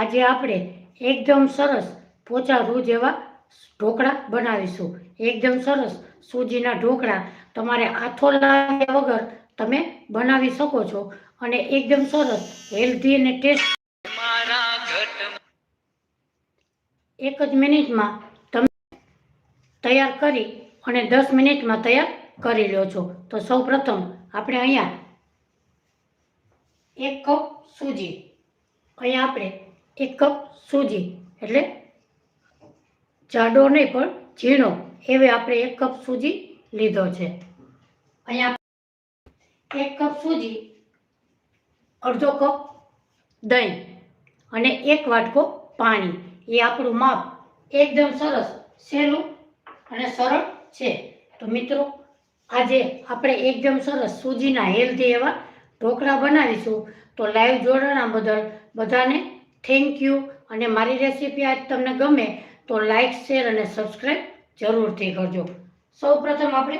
આજે આપણે એકદમ સરસ પોચા રૂ જેવા ઢોકળા બનાવીશું. એકદમ સરસ સૂજીના ઢોકળા તમારે આથો લાગ્યા વગર તમે બનાવી શકો છો અને એકદમ સરસ હેલ્ધી અને ટેસ્ટ એક જ મિનિટમાં તમે તૈયાર કરી અને દસ મિનિટમાં તૈયાર કરી લો છો. તો સૌ પ્રથમ આપણે અહીંયા એક કપ સૂજી. અહીંયા આપણે એક કપ સૂજી, એટલે જાડો નહીં, પણ ઝીણો. એવે આપણે એક કપ સૂજી લીધો છે. અહીંયા એક કપ સૂજી, અડધો કપ દહીં અને એક વાટકો પાણી. એ આપણું માપ એકદમ સરસ, સહેલું અને સરળ છે. તો મિત્રો, આજે આપણે એકદમ સરસ સૂજીના હેલ્ધી એવા ઢોકળા બનાવીશું. તો લાઈવ જોડાણા બદલ બધાને થેન્ક યુ અને મારી રેસીપી આજ તમને ગમે તો લાઇક શેર અને સબસ્ક્રાઈબ જરૂરથી કરજો. સૌ પ્રથમ આપણે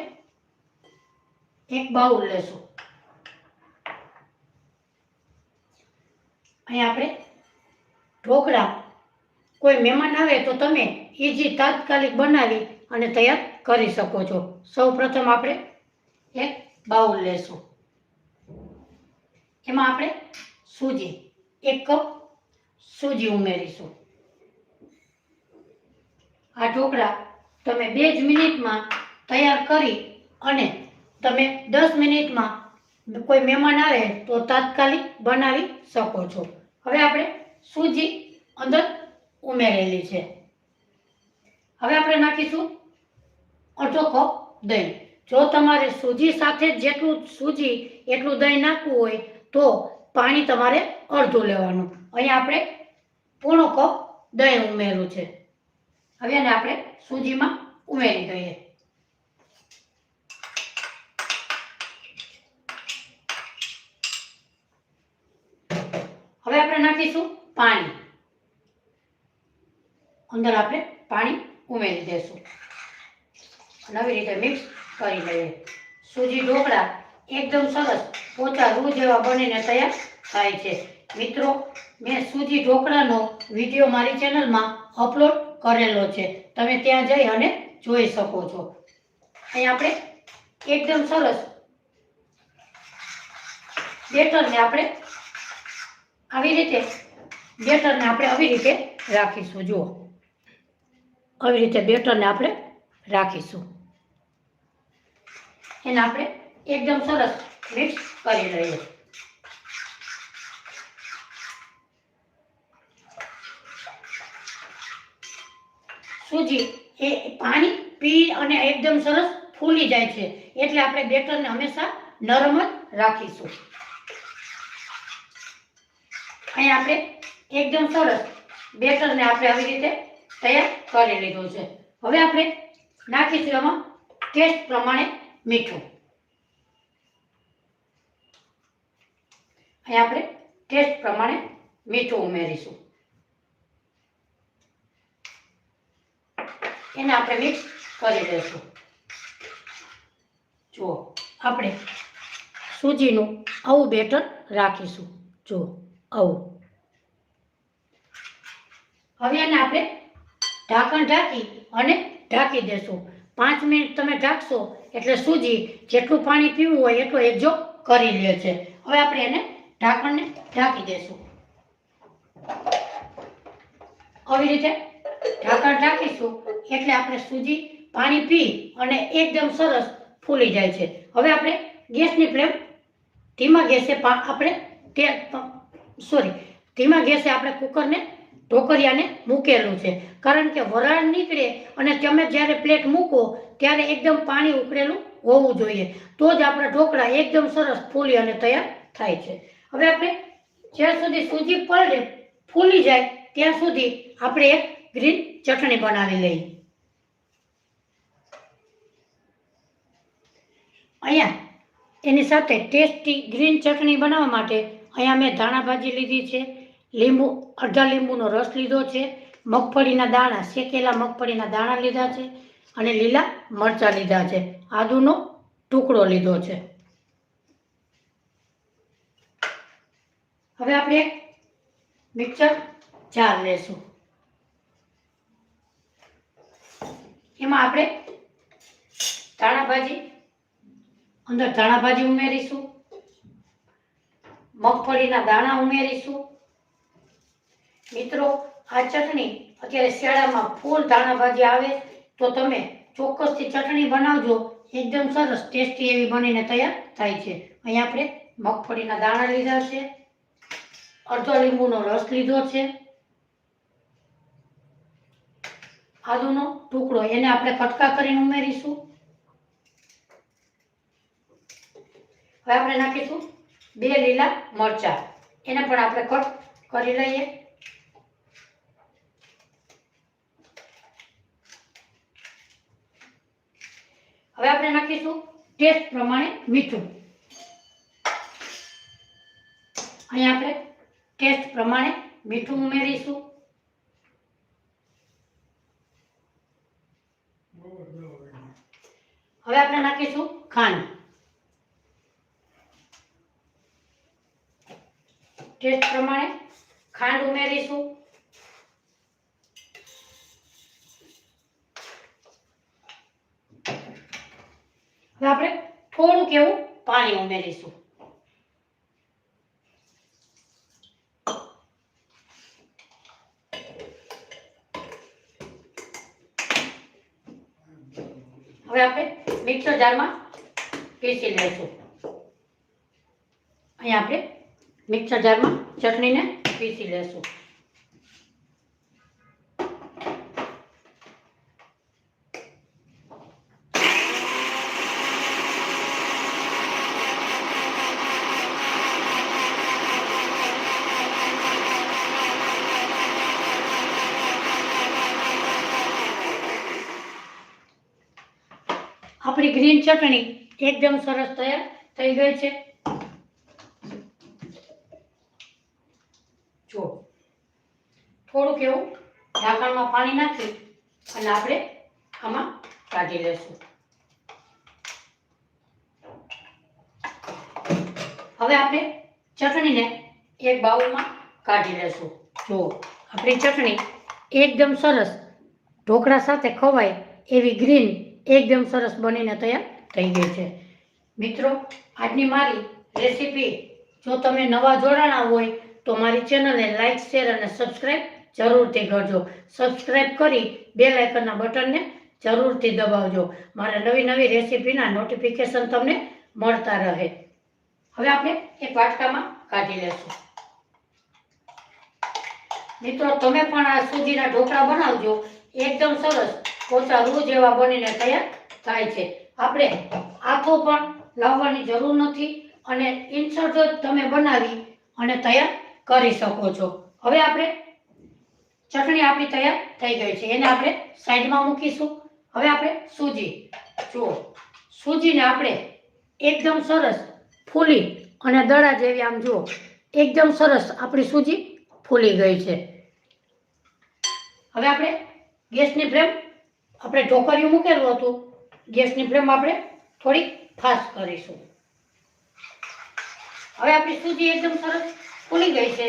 એક બાઉલ લેશું. અહીં આપણે ઢોકળા. કોઈ મહેમાન આવે તો તમે ઈજી તાત્કાલિક બનાવી અને તૈયાર કરી શકો છો. સૌ પ્રથમ આપણે એક બાઉલ લેશું. એમાં આપણે સૂજી એક કપ સૂજી ઉમેરીશું. આ ઢોકળા તમે બે જ મિનિટમાં તૈયાર કરી અને તમે દસ મિનિટમાં કોઈ મહેમાન આવે તો તાત્કાલિક બનાવી શકો છો. હવે આપણે સૂજી અંદર ઉમેરેલી છે. હવે આપણે નાખીશું અડધો કપ દહીં. જો તમારે સૂજી સાથે જેટલું સૂજી એટલું દહીં નાખવું હોય તો પાણી તમારે અડધું લેવાનું. અહીંયા આપણે પૂર્ણ કપ દહીં ઉમેર્યું છે. હવે એને આપણે સૂજીમાં ઉમેરી દઈએ. હવે આપણે નાખીશું પાણી. અંદર આપણે પાણી ઉમેરી દઈશું નવી રીતે મિક્સ કરી લઈએ. સૂજી ઢોકળા એકદમ સરસ પોચા રૂ જેવા બનીને તૈયાર થાય છે. મિત્રો મેં સુધી ઢોકળાનો વીડિયો મારી ચેનલમાં અપલોડ કરેલો છે. તમે ત્યાં જઈ અને જોઈ શકો છો. અહીં આપણે એકદમ સરસ બેટરને આપણે આવી રીતે, બેટરને આપણે આવી રીતે રાખીશું. જુઓ. આવી રીતે બેટરને આપણે રાખીશું. એને આપણે એકદમ સરસ મિક્સ કરી લઈએ. સૂજી, એ પાણી પી અને એકદમ સરસ ફૂલી જાય છે. એટલે આપણે બેટરને હંમેશા નરમ જ રાખીશું. અહીંયા આપણે એકદમ સરસ બેટરને આપણે આવી રીતે તૈયાર કરી લીધું છે. હવે આપણે નાખીશું એમાં ટેસ્ટ પ્રમાણે મીઠું. અહીંયા આપણે ટેસ્ટ પ્રમાણે મીઠું ઉમેરીશું. એને આપણે મિક્સ કરી દઈશું. જુઓ, આપણે સૂજીનું આવું બેટર રાખીશું. જુઓ, આવું. હવે એને આપણે ઢાંકણ ઢાંકી અને ઢાંકી દેશું પાંચ મિનિટ તમે ઢાંકશો એટલે સૂજી જેટલું પાણી પીવું હોય એટલું એકજો કરી લે છે. હવે આપણે એને ઢાંકણને ઢાંકી દેશું આવી રીતે ઢાંકણ ઢાંકીશું એટલે આપણે સૂજી પાણી પી અને એકદમ સરસ ફૂલી જાય છે. હવે આપણે ગેસની ફ્લેમ ધીમા ગેસે આપણે તે સોરી ધીમા ગેસે આપણે કુકરને ઢોકરિયાને મૂકેલું છે. કારણ કે વરાળ નીકળે અને તમે જ્યારે પ્લેટ મૂકો ત્યારે એકદમ પાણી ઉકળેલું હોવું જોઈએ. તો જ આપણા ઢોકળા એકદમ સરસ ફૂલી અને તૈયાર થાય છે. હવે આપણે જ્યાં સુધી સૂજી પલળે, ફૂલી જાય, ત્યાં સુધી આપણે એક ગ્રીન ચટણી બનાવી લઈ. અહીંયા એની સાથે ટેસ્ટી ગ્રીન ચટણી બનાવવા માટે અહીંયા મેં ધાણા ભાજી લીધી છે, લીંબુ, અડધા લીંબુનો રસ લીધો છે, મગફળીના દાણા, શેકેલા મગફળીના દાણા લીધા છે અને લીલા મરચાં લીધા છે. આદુનો ટુકડો લીધો છે. હવે આપણે મિક્સર ચાર લેશું. એમાં આપણે ધાણા ભાજી, અંદર ધાણા ભાજી ઉમેરીશું, મગફળીના દાણા ઉમેરીશું. મિત્રો, આ ચટણી અત્યારે શિયાળામાં ફૂલ ધાણા ભાજી આવે તો તમે ચોક્કસથી ચટણી બનાવજો. એકદમ સરસ ટેસ્ટી એવી બનીને તૈયાર થાય છે. અહીં આપણે મગફળીના દાણા લીધા છે. અડધો લીંબુનો રસ લીધો છે. આદુનો ટુકડો, એને આપણે કટકા કરીને ઉમેરીશું. હવે આપણે નાખીશું બે લીલા મરચા. એને પણ આપણે કટ કરી લઈએ. હવે આપણે નાખીશું ટેસ્ટ પ્રમાણે મીઠું. અહીં આપણે ટેસ્ટ પ્રમાણે મીઠું ઉમેરીશું. હવે આપણે નાખીશું ખાંડ. ટેસ્ટ પ્રમાણે ખાંડ ઉમેરીશું. હવે આપણે થોડુંક એવું પાણી ઉમેરીશું. હવે આપણે મિક્સર જારમાં પીસી લઈશું. અહીં આપણે મિક્સર જારમાં ચટણીને પીસી લેશું આપણી ગ્રીન ચટણી એકદમ સરસ તૈયાર થઈ ગઈ છે. જો, થોડુંક એવું ઢાંકણમાં પાણી નાખી અને આપણે આમાં કાઢી લેશું. હવે આપણે ચટણીને એક બાઉલમાં કાઢી લેશું. જો, આપણી ચટણી એકદમ સરસ ઢોકળા સાથે ખવાય એવી ગ્રીન એકદમ સરસ બનીને તૈયાર થઈ ગઈ છે. મિત્રો, આજની મારી રેસીપી જો તમે નવા જોડાણા હોય તો મારી ચેનલને લાઇક શેર અને સબસ્ક્રાઈબ જરૂરથી કરજો. સબસ્ક્રાઈબ કરી બે લાઇકનના બટનને જરૂરથી દબાવજો. મારે નવી નવી રેસીપીના નોટિફિકેશન તમને મળતા રહે. હવે આપણે એક વાટકામાં કાઢી લેશું. મિત્રો, તમે પણ આ સૂજીના ઢોકળા બનાવજો. એકદમ સરસ પોચા રૂ જેવા બનીને તૈયાર થાય છે. આપણે આખો પણ લાવવાની જરૂર નથી અને ઇન્સર્ટ તમે બનાવી અને તૈયાર કરી શકો છો. હવે આપણે ચટણી આપણી તૈયાર થઈ ગઈ છે. એને આપણે સાઈડમાં મૂકીશું. હવે આપણે સૂજી. જુઓ. સૂજીને આપણે એકદમ સરસ ફૂલી અને દડા જેવી આમ જુઓ, એકદમ સરસ આપણી સૂજી ફૂલી ગઈ છે. હવે આપણે ગેસની ફ્લેમ આપણે ઢોકરિયું મૂકેલું હતું. ગેસની ફ્લેમ આપણે થોડી ફાસ્ટ કરીશું. હવે આપણી સૂજી એકદમ સરસ ફૂલી ગઈ છે.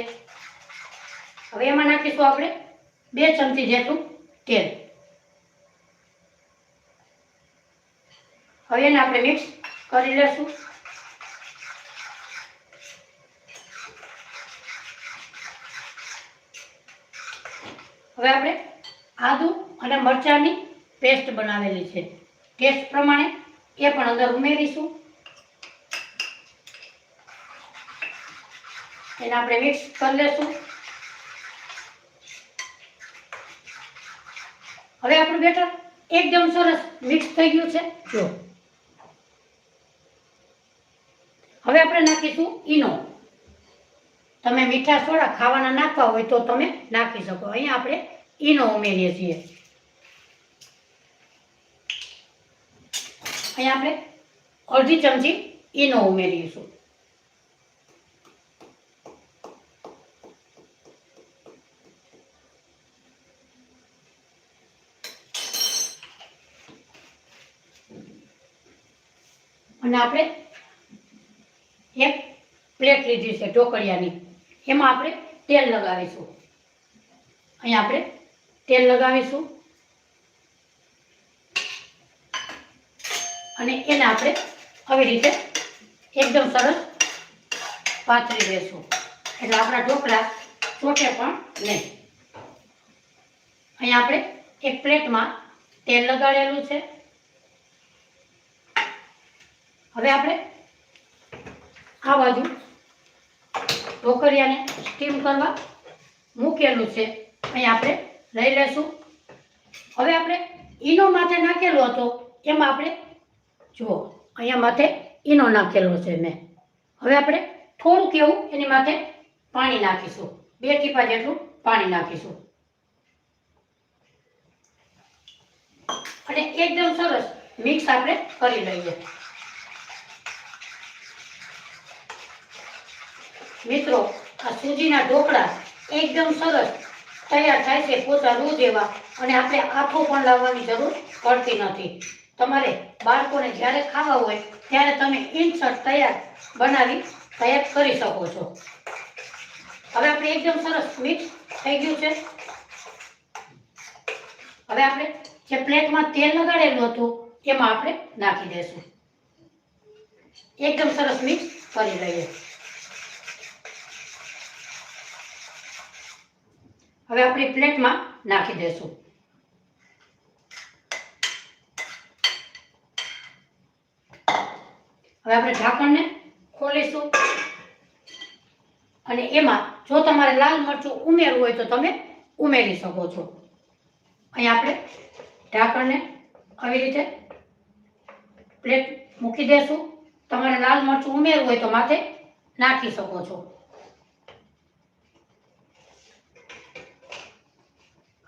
હવે એમાં નાખીશું આપણે બે ચમચી જેટલું તેલ. હવે એને આપણે મિક્સ કરી લેશું. હવે આપણે આદુ અને મરચાંની પેસ્ટ બનાવેલી છે. ટેસ્ટ પ્રમાણે એ પણ અંદર ઉમેરીશું. એને આપણે મિક્સ કરી લેશું. હવે આપણું બેટર એકદમ સરસ મિક્સ થઈ ગયું છે. જો. હવે આપણે નાખીશું ઈનો. તમે મીઠા સોડા ખાવાના નાખવા હોય તો તમે નાખી શકો. અહીંયા આપણે ઈનો ઉમેરીએ છીએ. અહીંયા આપણે અડધી ચમચી ઈનો ઉમેરીશું. અને આપણે એક પ્લેટ લીધી છે ઢોકળિયાની. એમાં આપણે તેલ લગાવીશું. અહીંયા આપણે તેલ લગાવીશું. અને એને આપણે આવી રીતે એકદમ સરસ પાથરી દેશું. એટલે આપણા ઢોકળા ચોટે પણ નહીં. અહીંયા આપણે એક પ્લેટમાં તેલ લગાડેલું છે. હવે આપણે આ બાજુ ઢોકરિયાને સ્ટીમ કરવા મૂકેલું છે. અહીંયા આપણે લઈ લેશું. હવે આપણે ઈનો માથે નાખેલો હતો, એમાં આપણે જુઓ, અહીંયા માથે ઈનો નાખેલો છે મેં. હવે આપણે થોડુંક એવું એની માથે પાણી નાખીશું. બે ટીપા જેટલું પાણી નાખીશું. અને એકદમ સરસ મિક્સ આપણે કરી લઈએ. મિત્રો, આ સૂજીના ઢોકળા એકદમ સરસ તૈયાર થાય છે પોતા રૂ જેવા અને આપણે આથો પણ લાવવાની જરૂર પડતી નથી. તમારે બાળકોને જ્યારે ખાવા હોય ત્યારે તમે ઇન્સર્ટ તૈયાર બનાવી, તૈયાર કરી શકો છો. હવે આપણે એકદમ સરસ મિક્સ થઈ ગયું છે. હવે આપણે જે પ્લેટમાં તેલ લગાડેલું હતું, એમાં આપણે નાખી દઈશું. એકદમ સરસ મિક્સ કરી લઈએ. હવે આપણી પ્લેટમાં નાખી દઈશું. હવે આપણે ઢાંકણને ખોલીશું. અને એમાં જો તમારે લાલ મરચું ઉમેરવું હોય તો તમે ઉમેરી શકો છો. અહીં આપણે ઢાંકણને આવી રીતે પ્લેટ મૂકી દેશું. તમારે લાલ મરચું ઉમેરવું હોય તો માથે નાખી શકો છો.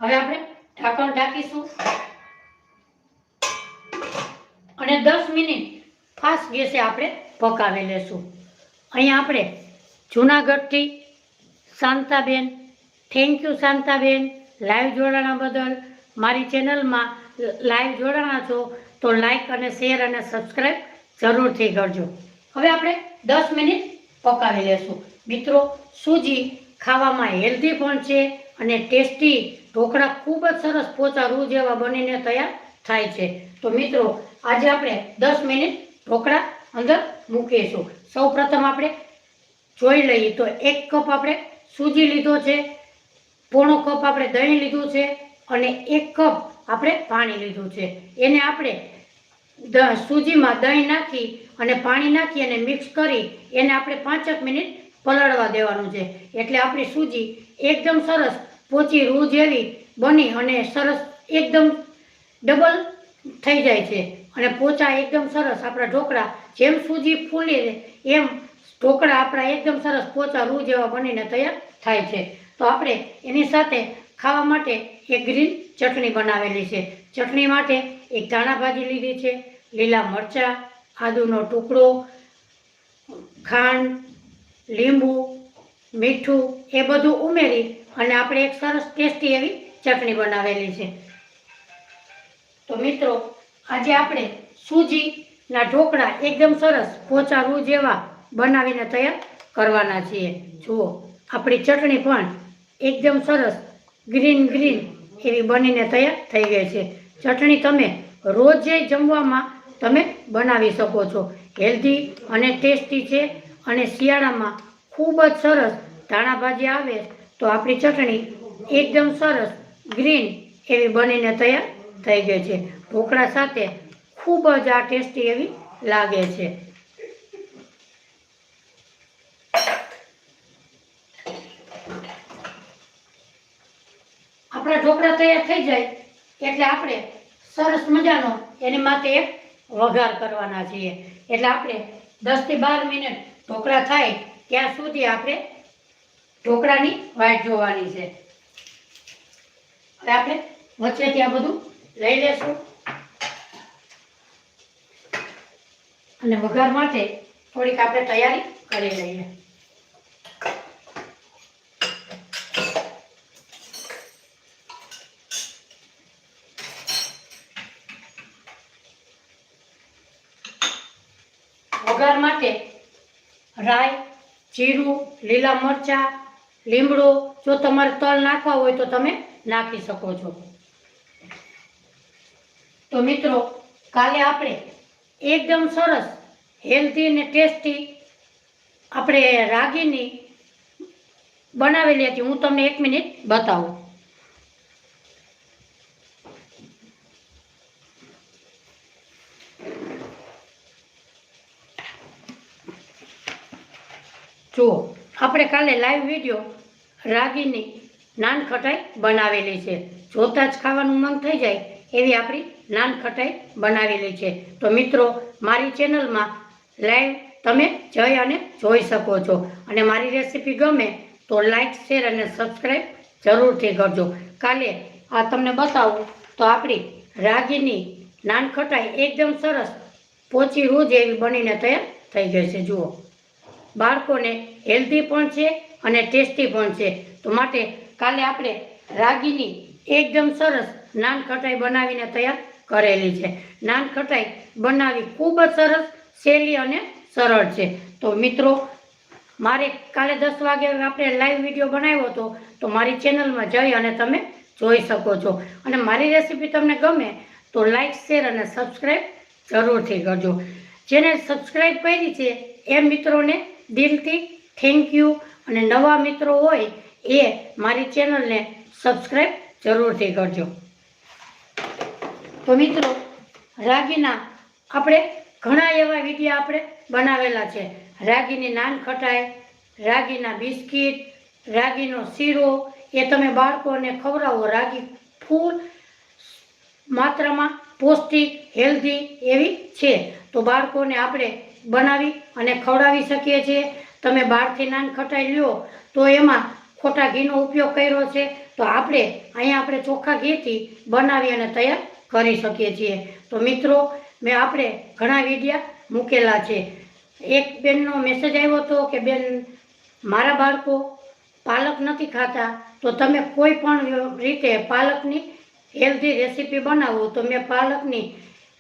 હવે આપણે ઢાંકણ ઢાંકીશું. અને દસ મિનિટ ફાસ્ટ ગેસે આપણે પકાવી લેશું. અહીંયા આપણે જૂનાગઢથી Shantaben thank you Shantaben, live જોડાણા બદલ મારી ચેનલમાં લાઈવ જોડાણા છો તો લાઈક અને શેર અને સબસ્ક્રાઈબ જરૂરથી કરજો. હવે આપણે દસ મિનિટ પકાવી લેશું. મિત્રો, સૂજી ખાવામાં હેલ્ધી પણ છે અને ટેસ્ટી ઢોકળા ખૂબ જ સરસ પોચા રૂ જેવા બનીને તૈયાર થાય છે. તો મિત્રો, આજે આપણે દસ મિનિટ ઢોકળા અંદર મૂકીશું. સૌ પ્રથમ આપણે જોઈ લઈએ તો એક કપ આપણે સૂજી લીધો છે, પોણો કપ આપણે દહીં લીધું છે અને એક કપ આપણે પાણી લીધું છે. એને આપણે સૂજીમાં દહીં નાખી અને પાણી નાખી અને મિક્સ કરી એને આપણે પાંચેક મિનિટ પલાળવા દેવાનું છે. એટલે આપણી સૂજી એકદમ સરસ પોચી રૂ જેવી બની અને સરસ એકદમ ડબલ થઈ જાય છે. અને પોચા એકદમ સરસ આપણા ઢોકળા જેમ સૂજી ફૂલી એમ ઢોકળા આપણા એકદમ સરસ પોચા રૂ જેવા બનીને તૈયાર થાય છે. તો આપણે એની સાથે ખાવા માટે એક ગ્રીન ચટણી બનાવેલી છે. ચટણી માટે એક ધાણા ભાજી લીધી છે, લીલા મરચાં, આદુનો ટુકડો, ખાંડ, લીંબુ, મીઠું, એ બધું ઉમેરી અને આપણે એક સરસ ટેસ્ટી એવી ચટણી બનાવેલી છે. તો મિત્રો આજે આપણે સૂજીના ઢોકળા એકદમ સરસ પોચા રૂ જેવા બનાવીને તૈયાર કરવાના છીએ. જુઓ, આપણી ચટણી પણ એકદમ સરસ ગ્રીન ગ્રીન એવી બનીને તૈયાર થઈ ગઈ છે. ચટણી તમે રોજે જમવામાં તમે બનાવી શકો છો. હેલ્ધી અને ટેસ્ટી છે અને શિયાળામાં ખૂબ જ સરસ ધાણા ભાજી આવે તો આપણી ચટણી એકદમ સરસ ગ્રીન એવી બનીને તૈયાર થઈ ગઈ છે. ઢોકળા સાથે ખૂબ જ આ ટેસ્ટી એવી લાગે છે. આપણા ઢોકળા તૈયાર થઈ જાય એટલે આપણે સરસ મજાનો એની માટે એક વઘાર કરવાના છીએ. એટલે આપણે દસથી બાર મિનિટ ઢોકળા થાય ત્યાં સુધી આપણે ઢોકળાની વાટ જોવાની છે. આપણે વચ્ચે ત્યાં બધું લઈ લેશું. અને વઘાર માટે થોડીક આપણે તૈયારી કરી લઈએ. વઘાર માટે રાઈ, જીરું, લીલા મરચાં, લીમડો, જો તમારે તલ નાખવા હોય તો તમે નાખી શકો છો. તો મિત્રો, કાલે આપણે એકદમ સરસ હેલ્ધી અને ટેસ્ટી આપણે રાગીની બનાવેલી હતી. હું તમને એક મિનિટ બતાવું. જુઓ, આપણે કાલે લાઈવ વીડિયો રાગીની નાન ખટાઈ બનાવેલી છે. જોતાં જ ખાવાનું મન થઈ જાય એવી આપણી નાન ખટાઈ બનાવેલી છે. તો મિત્રો, મારી ચેનલમાં લાઈવ તમે જઈ અને જોઈ શકો છો. અને મારી રેસીપી ગમે તો લાઈક, શેર અને સબસ્ક્રાઈબ જરૂરથી કરજો. કાલે આ તમને બતાવું તો આપણી રાગીની નાન ખટાઈ એકદમ સરસ પોચી રૂજ એવી બનીને તૈયાર થઈ ગઈ છે. જુઓ. બાળકોને હેલ્ધી પણ છે અને ટેસ્ટી પણ છે. તો માટે કાલે આપણે રાગીની એકદમ સરસ નાન ખટાઈ બનાવીને તૈયાર કરેલી છે. નાન ખટાઈ બનાવી ખૂબ જ સરસ સહેલી અને સરળ છે. તો મિત્રો, મારે કાલે દસ વાગે આપણે લાઈવ વીડિયો બનાવ્યો હતો, તો મારી ચેનલમાં જઈ અને તમે જોઈ શકો છો. અને મારી રેસીપી તમને ગમે, તો લાઈક શેર અને સબસ્ક્રાઈબ જરૂરથી કરજો. જેને સબસ્ક્રાઈબ કરી છે, એ મિત્રોને દિલથી થેન્ક યુ અને નવા મિત્રો હોય, એ મારી ચેનલને સબસ્ક્રાઈબ જરૂરથી કરજો. તો મિત્રો, રાગીના આપણે ઘણા એવા વિડીયા આપણે બનાવેલા છે. રાગીની નાન ખટાઈ રાગીના બિસ્કિટ, રાગીનો શીરો, એ તમે બાળકોને ખવડાવો. રાગી ફૂલ માત્રામાં પૌષ્ટિક, હેલ્ધી એવી છે. તો બાળકોને આપણે બનાવી અને ખવડાવી શકીએ છીએ. તમે બહારથી નાન ખટાઈ લ્યો, તો એમાં ખોટા ઘીનો ઉપયોગ કર્યો છે. તો આપણે અહીંયા આપણે ચોખ્ખા ઘીથી બનાવી અને તૈયાર કરી શકીએ છીએ. તો મિત્રો, મેં આપણે ઘણા વિડીયા મૂકેલા છે. એક બેનનો મેસેજ આવ્યો હતો કે, બેન, મારા બાળકો પાલક નથી ખાતા. તો તમે કોઈ પણ રીતે પાલકની હેલ્ધી રેસીપી બનાવો. તો મેં પાલકની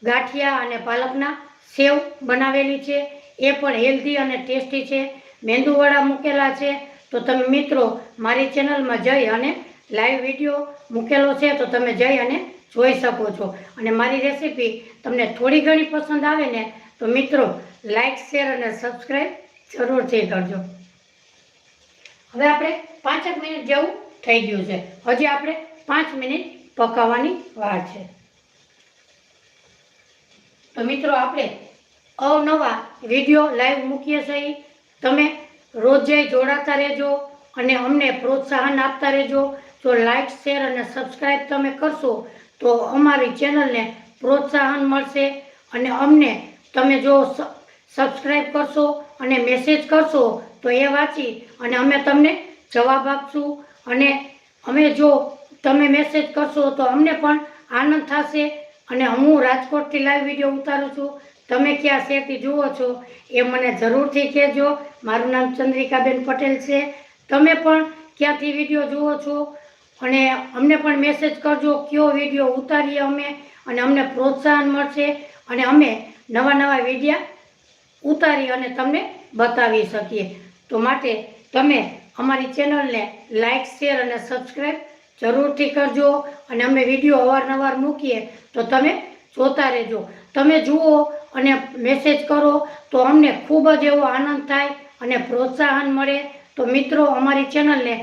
ગાંઠિયા અને પાલકના સેવ બનાવેલી છે. એ પણ હેલ્ધી અને ટેસ્ટી છે. મેંદુવડા મૂકેલા છે. તો તમે મિત્રો, મારી ચેનલમાં જઈ અને લાઈવ વીડિયો મૂકેલો છે. તો તમે જઈ અને જોઈ શકો છો. અને મારી રેસીપી તમને થોડી ઘણી પસંદ આવે ને, તો મિત્રો લાઈક શેર અને સબસ્ક્રાઈબ જરૂરથી કરજો. હવે આપણે પાંચેક મિનિટ જેવું થઈ ગયું છે. હજી આપણે પાંચ મિનિટ પકાવવાની વાર છે. તો મિત્રો, આપણે અવનવા વીડિયો લાઈવ મૂકીએ છીએ. તમે રોજે જોડાતા રહેજો અને અમને પ્રોત્સાહન આપતા રહેજો. જો લાઈક શેર અને સબસ્ક્રાઈબ તમે કરશો તો અમારી ચેનલને પ્રોત્સાહન મળશે અને અમને તમે જો સબસ્ક્રાઈબ કરશો અને મેસેજ કરશો તો એ વાંચી અને અમે તમને જવાબ આપશું. અને અમે જો તમે મેસેજ કરશો તો અમને પણ આનંદ થશે અને હું રાજકોટથી લાઈવ વીડિયો ઉતારું છું. તમે ક્યાં શેરથી જુઓ છો એ મને જરૂરથી કહેજો. મારું નામ ચંદ્રિકાબેન પટેલ છે. તમે પણ ક્યાંથી વીડિયો જુઓ છો અને અમને પણ મેસેજ કરજો કયો વીડિયો ઉતારીએ અમે, અને અમને પ્રોત્સાહન મળશે, અને અમે નવા નવા વિડીયા ઉતારી અને તમને બતાવી શકીએ. તો માટે તમે અમારી ચેનલને લાઇક શેર અને સબસ્ક્રાઈબ જરૂરથી કરજો, અને અમે વીડિયો અવારનવાર મૂકીએ, તો તમે જોતા રહેજો. તમે જુઓ અને મેસેજ કરો, તો અમને ખૂબ જ એવો આનંદ થાય અને પ્રોત્સાહન મળે. તો મિત્રો, અમારી ચેનલને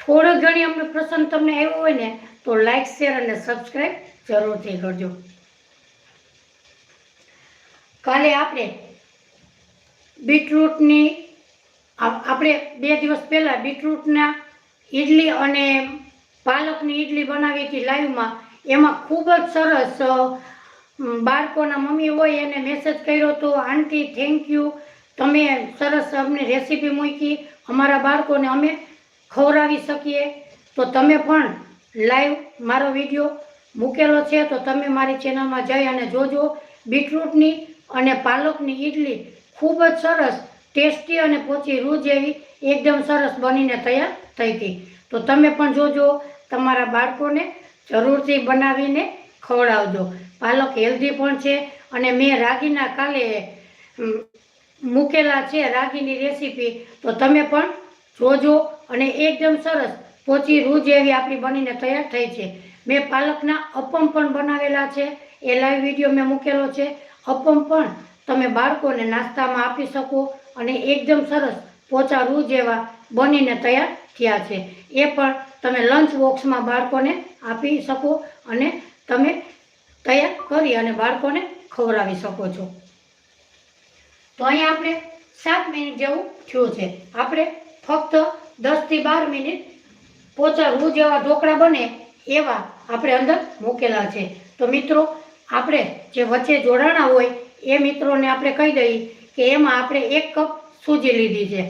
થોડો ઘણી અમને પ્રસંગ તમને આવ્યો હોય ને, તો લાઈક શેર અને સબસ્ક્રાઈબ જરૂરથી કરજો. કાલે આપણે બીટરૂટની આપણે બે દિવસ પહેલાં બીટરૂટના ઈડલી અને પાલકની ઈડલી બનાવી હતી લાઈવમાં એમાં ખૂબ જ સરસ બાળકોના મમ્મી હોય એને મેસેજ કર્યો હતો આંટી થેન્ક યુ તમે સરસ અમને રેસીપી મૂકી. અમારા બાળકોને અમે ખવડાવી શકીએ. તો તમે પણ લાઈવ મારો વીડિયો મૂકેલો છે, તો તમે મારી ચેનલમાં જઈ અને જોજો. બીટરૂટની અને પાલકની ઈડલી ખૂબ જ સરસ, ટેસ્ટી અને પોચી રૂ જેવી એકદમ સરસ બનીને તૈયાર થઈ હતી. તો તમે પણ જોજો તમારા બાળકોને જરૂરથી બનાવીને ખવડાવજો. પાલક હેલ્ધી પણ છે અને મેં રાગીના કાલે મૂકેલા છે રાગીની રેસીપી તો તમે પણ જોજો અને એકદમ સરસ પોચી રૂ જેવી આપણી બનીને તૈયાર થઈ છે. મેં પાલકના અપમ પણ બનાવેલા છે. એ લાઈવ વીડિયો મેં મૂકેલો છે. અપમ પણ તમે બાળકોને નાસ્તામાં આપી શકો અને એકદમ સરસ પોચા રૂ જેવા બનીને તૈયાર થયા છે. એ પણ તમે લંચ બોક્સમાં બાળકોને આપી શકો અને તમે તૈયાર કરી અને બાળકોને ખવડાવી શકો છો. તો અહીંયા આપણે સાત મિનિટ જેવું થયું છે. આપણે ફક્ત દસથી બાર મિનિટ પોચા રૂ જેવા ઢોકળા બને એવા આપણે અંદર મૂકેલા છે. તો મિત્રો, આપણે જે વચ્ચે જોડાણા હોય એ મિત્રોને આપણે કહી દઈએ કે એમાં આપણે એક કપ સૂજી લીધી છે.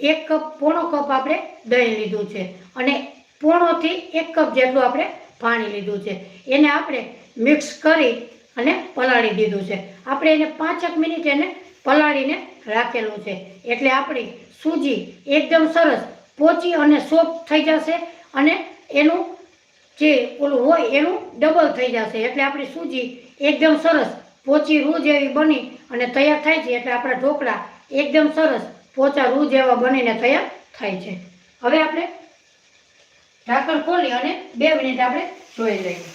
એક કપ પોણો કપ આપણે દહીં લીધું છે અને પોણોથી એક કપ જેટલું આપણે પાણી લીધું છે. એને આપણે મિક્સ કરી અને પલાળી દીધું છે. આપણે એને પાંચેક મિનિટ એને પલાળીને રાખેલું છે. એટલે આપણી સૂજી એકદમ સરસ પોચી અને સોફ્ટ થઈ જશે અને એનું જે ઓલું હોય એનું ડબલ થઈ જશે. એટલે આપણી સૂજી એકદમ સરસ પોચી રૂ જેવી બની અને તૈયાર થાય છે. એટલે આપણા ઢોકળા એકદમ સરસ પોચા રૂ જેવા બનીને તૈયાર થાય છે. હવે આપણે ઢાંકણ ખોલી અને બે મિનિટ આપણે જોઈ લઈએ.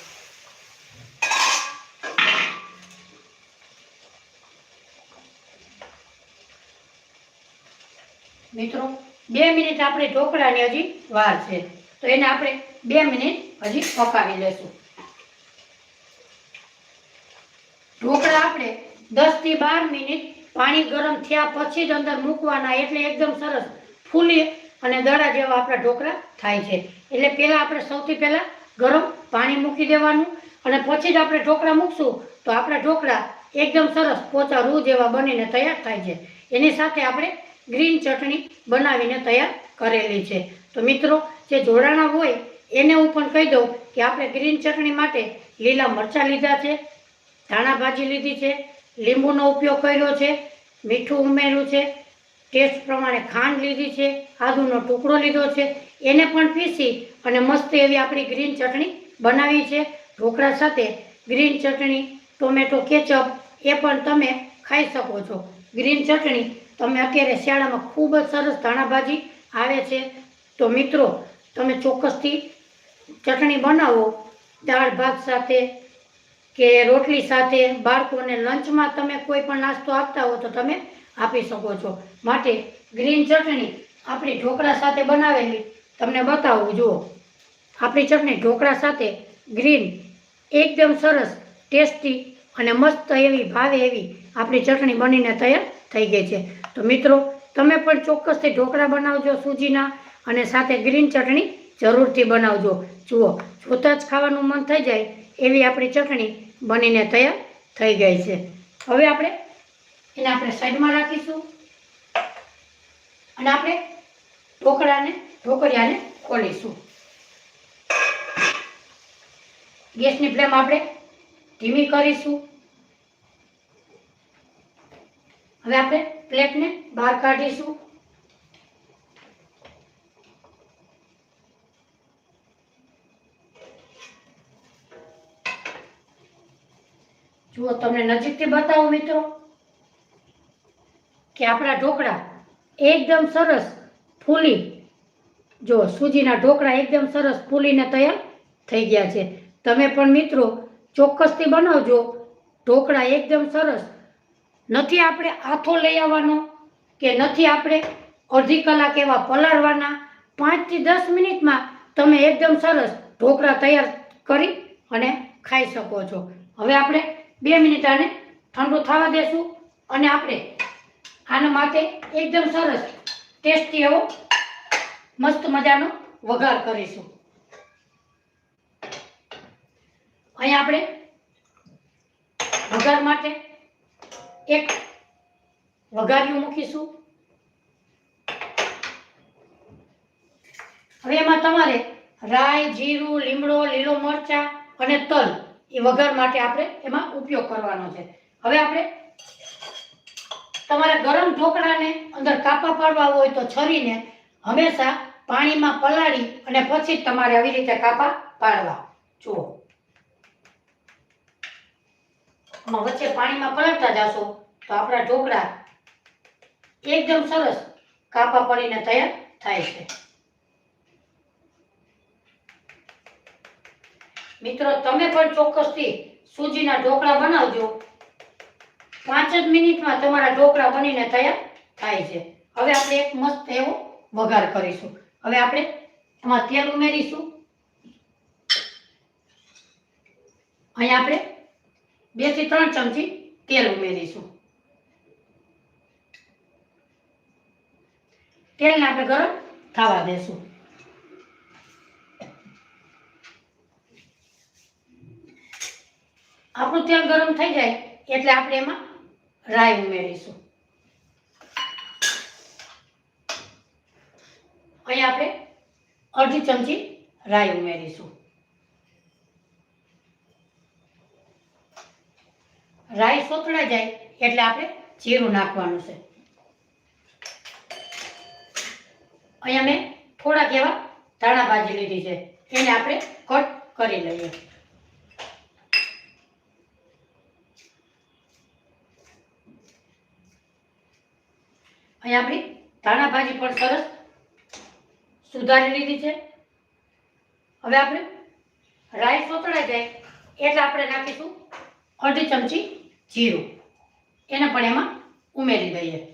મિત્રો બે મિનિટ આપણે ઢોકળાની હજી વાર છે. તો એને આપણે બે મિનિટ હજી પકાવી લેશું. ઢોકળા આપણે દસથી બાર મિનિટ પાણી ગરમ થયા પછી જ અંદર મૂકવાના એટલે એકદમ સરસ ફૂલી અને દડા જેવા આપણા ઢોકળા થાય છે. એટલે પહેલાં આપણે સૌથી પહેલાં ગરમ પાણી મૂકી દેવાનું અને પછી જ આપણે ઢોકળા મૂકશું તો આપણા ઢોકળા એકદમ સરસ પોચા રૂ જેવા બનીને તૈયાર થાય છે. એની સાથે આપણે ગ્રીન ચટણી બનાવીને તૈયાર કરેલી છે. તો મિત્રો, જે જોડાણા હોય, એને હું પણ કહી દઉં કે આપણે ગ્રીન ચટણી માટે લીલા મરચાં લીધા છે, ધાણા ભાજી લીધી છે, લીંબુનો ઉપયોગ કર્યો છે, મીઠું ઉમેર્યું છે, ટેસ્ટ પ્રમાણે ખાંડ લીધી છે, આદુનો ટુકડો લીધો છે, એને પણ પીસી અને મસ્ત એવી આપણી ગ્રીન ચટણી બનાવી છે. ઢોકળા સાથે ગ્રીન ચટણી, ટોમેટો કેચઅપ એ પણ તમે ખાઈ શકો છો. ગ્રીન ચટણી તમે અત્યારે શિયાળામાં ખૂબ જ સરસ ધાણાભાજી આવે છે. તો મિત્રો, તમે ચોક્કસથી ચટણી બનાવો, દાળ, ભાત સાથે કે રોટલી સાથે બાળકોને લંચમાં તમે કોઈ પણ નાસ્તો આપતા હો તો તમે આપી શકો છો. માટે ગ્રીન ચટણી આપણી ઢોકળા સાથે બનાવેલી, તમને બતાવું, જુઓ. આપણી ચટણી ઢોકળા સાથે ગ્રીન, એકદમ સરસ, ટેસ્ટી અને મસ્ત એવી, ભાવે એવી આપણી ચટણી બનીને તૈયાર થઈ ગઈ છે. તો મિત્રો, તમે પણ ચોક્કસથી ઢોકળા બનાવજો, સૂજીના, અને સાથે ગ્રીન ચટણી જરૂરથી બનાવજો. જુઓ, જોતાં જ ખાવાનું મન થઈ જાય એવી આપણી ચટણી બનીને તૈયાર થઈ ગઈ છે. હવે આપણે એને આપણે સાઈડમાં રાખીશું. અને આપણે ઢોકળાને, ઢોકળિયાને ખોલીશું. ગેસની ફ્લેમ આપણે ધીમી કરીશું. હવે આપણે પ્લેટને બહાર કાઢીશું. જુઓ, તમને નજીકથી બતાવું મિત્રો, કે આપણા ઢોકળા એકદમ સરસ ફૂલી, જો સૂજીના ઢોકળા એકદમ સરસ ફૂલીને તૈયાર થઈ ગયા છે. તમે પણ મિત્રો ચોક્કસથી બનાવજો. ઢોકળા એકદમ સરસ નથી આપણે આથો લઈ આવવાનો કે નથી આપણે અડધી કલાક એવા પલાળવાના? પાંચથી દસ મિનિટમાં તમે એકદમ સરસ ઢોકળા તૈયાર કરી અને ખાઈ શકો છો. હવે આપણે બે મિનિટ આને ઠંડુ થવા દેશું અને આપણે આના માટે એકદમ સરસ ટેસ્ટી એવો મસ્ત મજાનો વઘાર કરીશું. અહીં આપણે વઘાર માટે એક વઘાર્યું મૂકીશું. હવે એમાં તમારે રાઈ, જીરું, લીમડો, લીલો મરચા અને તલ એ વઘાર માટે આપણે એમાં ઉપયોગ કરવાનો છે. હવે આપણે તમારે ગરમ ઢોકળાને અંદર કાપા પાડવા હોય તો છરીને હંમેશા પાણીમાં પલાળી અને પછી તમારે આવી રીતે કાપા પાડવા. જુઓ. માં વચ્ચે પાણીમાં પલટતા જાશો તો આપણા ઢોકળા એકદમ સરસ કાપા પડીને તૈયાર થાય છે. મિત્રો, તમે પણ ચોક્કસથી સૂજીના ઢોકળા બનાવજો. પાંચ જ મિનિટમાં તમારા ઢોકળા બનીને તૈયાર થાય છે. હવે આપણે એક મસ્ત એવો વઘાર કરીશું. હવે આપણે એમાં તેલ ઉમેરીશું. અહીંયા આપણે બેથી ત્રણ ચમચી તેલ ઉમેરીશું. તેલને આપણે ગરમ થવા દેશું. આપણું તેલ ગરમ થઈ જાય એટલે આપણે એમાં રાઈ ઉમેરીશું. અહીંયા આપણે અડધી ચમચી રાઈ ઉમેરીશું. રાઈ સોતળાઈ જાય એટલે આપણે જીરું નાખવાનું છે. અહીંયા મેં થોડાક એવા ધાણા ભાજી લીધી છે. એને આપણે કટ કરી લઈએ. અહીંયા આપણી ધાણા ભાજી પણ સરસ સુધારી લીધી છે. હવે આપણે રાઈ સોતળાઈ જાય એટલે આપણે નાખીશું અડધી ચમચી જીરું. એને પણ એમાં ઉમેરી દઈએ.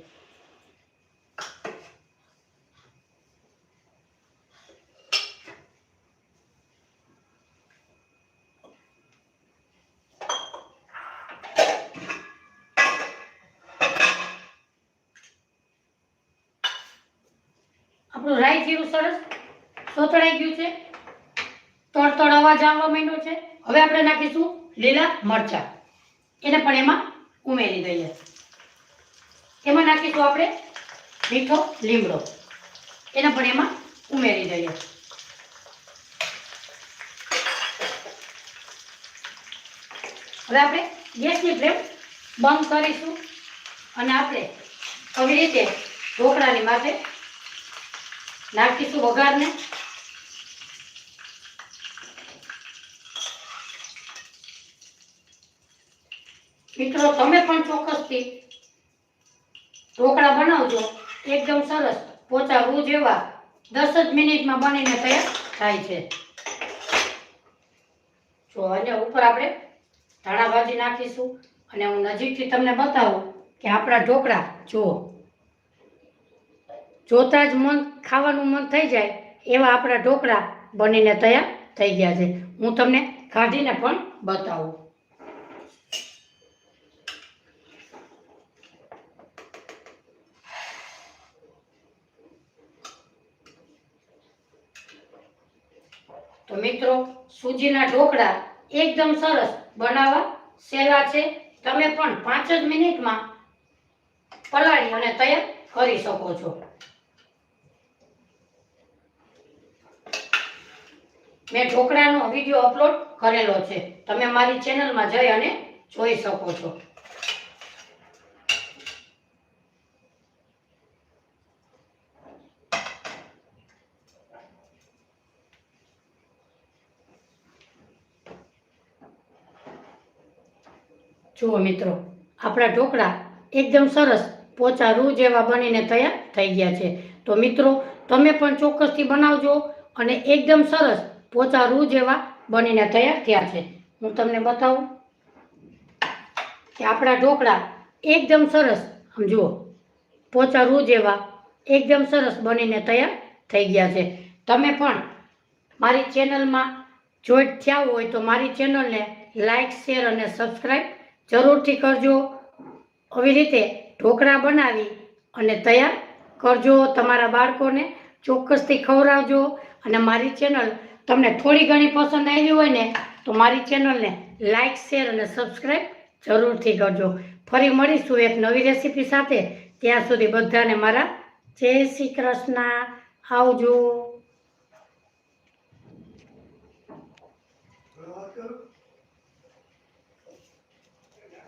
આપણું રાઈ જીરું સરસ સોતળાઈ ગયું છે. તડતડ અવાજ આવવા માંડ્યો છે. હવે આપણે નાખીશું લીલા મરચા. એને પણ એમાં ઉમેરી દઈએ. એમાં નાખીશું આપણે મીઠો લીમડો. એને પણ એમાં ઉમેરી દઈએ. હવે આપણે ગેસની ફ્લેમ બંધ કરીશું અને આપણે આવી રીતે ઢોકળાની માથે નાખીશું વઘારને. મિત્રો, તમે પણ ચોક્કસથી ઢોકળા બનાવજો. એકદમ સરસ. પોચા રૂ જેવા દસ જ મિનિટમાં બનીને તૈયાર થાય છે. જો અને ઉપર આપણે ધાણા ભાજી નાખીશું અને હું નજીકથી તમને બતાવું કે આપણા ઢોકળા જુઓ જોતા જ મન, ખાવાનું મન થઈ જાય એવા આપણા ઢોકળા બનીને તૈયાર થઈ ગયા છે. હું તમને કાઢીને પણ બતાવું. મિત્રો, સૂજીના ઢોકળા એકદમ સરસ બનાવવા સહેલા છે. તમે પણ પાંચ જ મિનિટમાં પલાળી અને તૈયાર કરી શકો છો. મેં ઢોકળાનો વીડિયો અપલોડ કરેલો છે. તમે મારી ચેનલમાં જઈ અને જોઈ શકો છો. જુઓ મિત્રો, આપણા ઢોકળા એકદમ સરસ પોચા રૂ જેવા બનીને તૈયાર થઈ ગયા છે. તો મિત્રો, તમે પણ ચોક્કસથી બનાવજો અને એકદમ સરસ પોચા રૂ જેવા બનીને તૈયાર થયા છે. હું તમને બતાવું કે આપણા ઢોકળા એકદમ સરસ, આમ જુઓ, પોચા રૂ જેવા એકદમ સરસ બનીને તૈયાર થઈ ગયા છે. તમે પણ મારી ચેનલમાં જોઈટ થયા હોય તો મારી ચેનલને લાઈક, શેર અને સબસ્ક્રાઈબ જરૂરથી કરજો. આવી રીતે ઢોકળા બનાવી અને તૈયાર કરજો તમારા બાળકોને. ચોક્કસથી ખવડાવજો અને મારી ચેનલ તમને થોડી ઘણી પસંદ આવી હોય ને, તો મારી ચેનલને લાઇક શેર અને સબસ્ક્રાઈબ જરૂરથી કરજો. ફરી મળીશું એક નવી રેસીપી સાથે. ત્યાં સુધી બધાને મારા જય શ્રી કૃષ્ણ. આવજો.